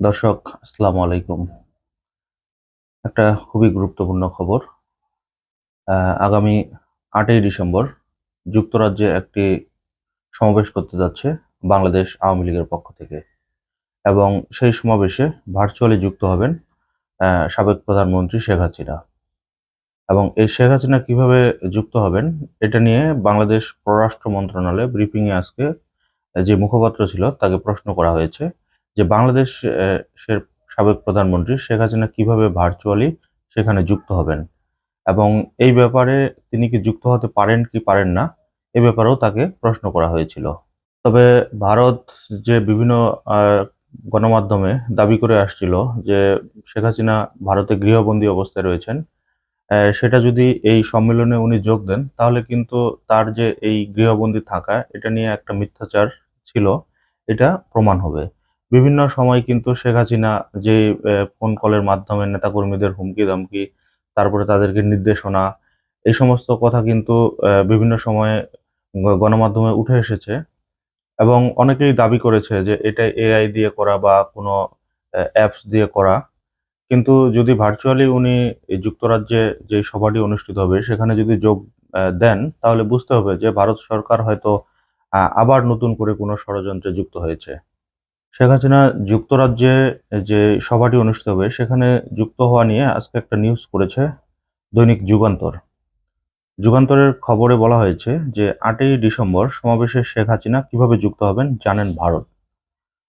দর্শক, আসসালামু আলাইকুম। একটা খুবই গুরুত্বপূর্ণ খবর। আগামী আটই ডিসেম্বর যুক্তরাজ্যে একটি সমাবেশ করতে যাচ্ছে বাংলাদেশ আওয়ামী লীগের পক্ষ থেকে এবং সেই সমাবেশে ভার্চুয়ালি যুক্ত হবেন সাবেক প্রধানমন্ত্রী শেখ হাসিনা। এবং এই শেখ হাসিনা কীভাবে যুক্ত হবেন, এটা নিয়ে বাংলাদেশ পররাষ্ট্র মন্ত্রণালয়ে ব্রিফিংয়ে আজকে যে মুখপাত্র ছিল, তাকে প্রশ্ন করা হয়েছে। যে বাংলাদেশ সাবেক প্রধানমন্ত্রী শেখ হাসিনা কীভাবে ভার্চুয়ালি সেখানে যুক্ত হবেন এবং এই ব্যাপারে তিনি কি যুক্ত হতে পারেন কি পারেন না, এ ব্যাপারেও তাকে প্রশ্ন করা হয়েছিল। তবে ভারত যে বিভিন্ন গণমাধ্যমে দাবি করে আসছিল যে শেখ হাসিনা ভারতে গৃহবন্দী অবস্থায় রয়েছেন সেটা যদি এই সম্মেলনে উনি যোগ দেন, তাহলে কিন্তু তার যে এই গৃহবন্দী থাকা, এটা নিয়ে একটা মিথ্যাচার ছিল, এটা প্রমাণ হবে। বিভিন্ন সময় কিন্তু শেখ হাসিনা যে ফোন কলের মাধ্যমে নেতাকর্মীদের হুমকি ধমকি তারপরে তাদেরকে নির্দেশনা, এই সমস্ত কথা কিন্তু বিভিন্ন সময়ে গণমাধ্যমে উঠে এসেছে। এবং অনেকেই দাবি করেছে যে, এটা এআই দিয়ে করা বা কোনো অ্যাপস দিয়ে করা। কিন্তু যদি ভার্চুয়ালি উনি যুক্তরাজ্যে যে সভাটি অনুষ্ঠিত হবে, সেখানে যদি যোগ দেন, তাহলে বুঝতে হবে যে, ভারত সরকার হয়তো আবার নতুন করে কোনো ষড়যন্ত্রে যুক্ত হয়েছে। শেখ হাসিনা যুক্তরাজ্যে যে সভাটি অনুষ্ঠিত হবে, সেখানে যুক্ত হওয়া নিয়ে আজকে একটা নিউজ করেছে দৈনিক যুগান্তর। যুগান্তরের খবরে বলা হয়েছে যে, আটই ডিসেম্বর সমাবেশে শেখ হাসিনা কীভাবে যুক্ত হবেন জানেন ভারত।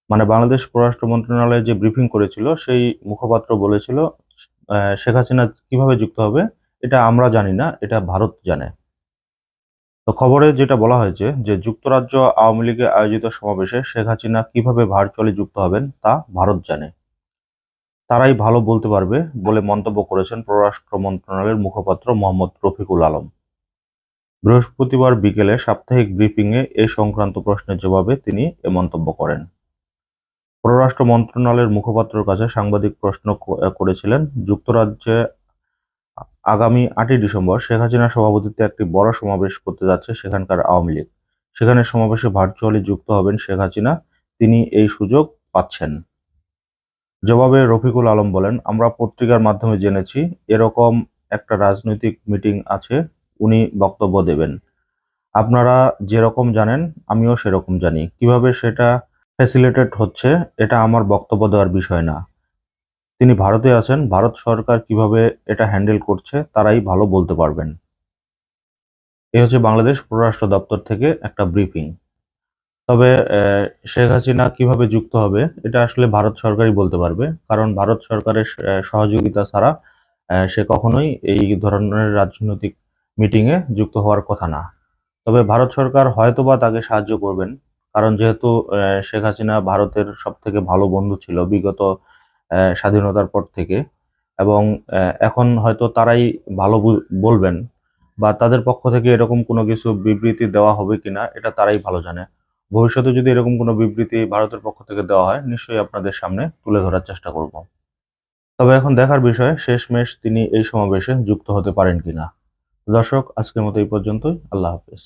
মানে বাংলাদেশ পররাষ্ট্র মন্ত্রণালয়ে যে ব্রিফিং করেছিল, সেই মুখপাত্র বলেছিল শেখ হাসিনা কীভাবে যুক্ত হবে, এটা আমরা জানি না, এটা ভারত জানে। তো খবরে যেটা বলা হয়েছে যে যুক্তরাজ্য আওয়ামী লীগের আয়োজিত সমাবেশে শেখ হাসিনা কীভাবে ভার্চুয়ালি যুক্ত হবেন তা ভারত জানে। তারাই ভালো বলতে পারবে বলে মন্তব্য করেছেন পররাষ্ট্র মন্ত্রণালয়ের মুখপাত্র মোহাম্মদ রফিকুল আলম। বৃহস্পতিবার বিকেলে সাপ্তাহিক ব্রিফিংয়ে এ সংক্রান্ত প্রশ্নের জবাবে তিনি এ মন্তব্য করেন। পররাষ্ট্র মন্ত্রণালয়ের মুখপাত্রের কাছে সাংবাদিক প্রশ্ন করেছিলেন, যুক্তরাজ্যে আগামী আটই ডিসেম্বর শেখ হাসিনার সভাপতিত্বে একটি বড় সমাবেশ করতে যাচ্ছে সেখানকার আওয়ামী লীগ। সেখানে সমাবেশে ভার্চুয়ালি যুক্ত হবেন শেখ হাসিনা। তিনি এই সুযোগ পাচ্ছেন। জবাবে রফিকুল আলম বলেন, আমরা পত্রিকার মাধ্যমে জেনেছি, এরকম একটা রাজনৈতিক মিটিং আছে, উনি বক্তব্য দেবেন। আপনারা যেরকম জানেন, আমিও সেরকম জানি। কীভাবে সেটা ফ্যাসিলিটেট হচ্ছে, এটা আমার বক্তব্য দেওয়ার বিষয় না। তিনি ভারতে আছেন, ভারত সরকার কীভাবে এটা হ্যান্ডেল করছে তারাই ভালো বলতে পারবেন। এ হচ্ছে বাংলাদেশ পররাষ্ট্র দপ্তর থেকে একটা ব্রিফিং তবে শেখ হাসিনা কীভাবে যুক্ত হবে, এটা আসলে ভারত সরকারই বলতে পারবে। কারণ ভারত সরকারের সহযোগিতা ছাড়া সে কখনোই এই ধরনের রাজনৈতিক মিটিংয়ে যুক্ত হওয়ার কথা না। তবে ভারত সরকার হয়তোবা তাকে সাহায্য করবেন। কারণ যেহেতু শেখ হাসিনা ভারতের সব থেকে ভালো বন্ধু ছিল, বিগত স্বাধীনতার পর থেকে এবং এখন হয়তো তারাই ভালো বলবেন বা তাদের পক্ষ থেকে এরকম কোনো কিছু বিবৃতি দেওয়া হবে কিনা, এটা তারাই ভালো জানে। ভবিষ্যতে যদি এরকম কোনো বিবৃতি ভারতের পক্ষ থেকে দেওয়া হয়, নিশ্চয়ই আপনাদের সামনে তুলে ধরার চেষ্টা করব। তবে এখন দেখার বিষয়, শেষমেশ তিনি এই সমাবেশে যুক্ত হতে পারেন কিনা। দর্শক, আজকের মতো এই পর্যন্তই। আল্লাহ হাফেজ।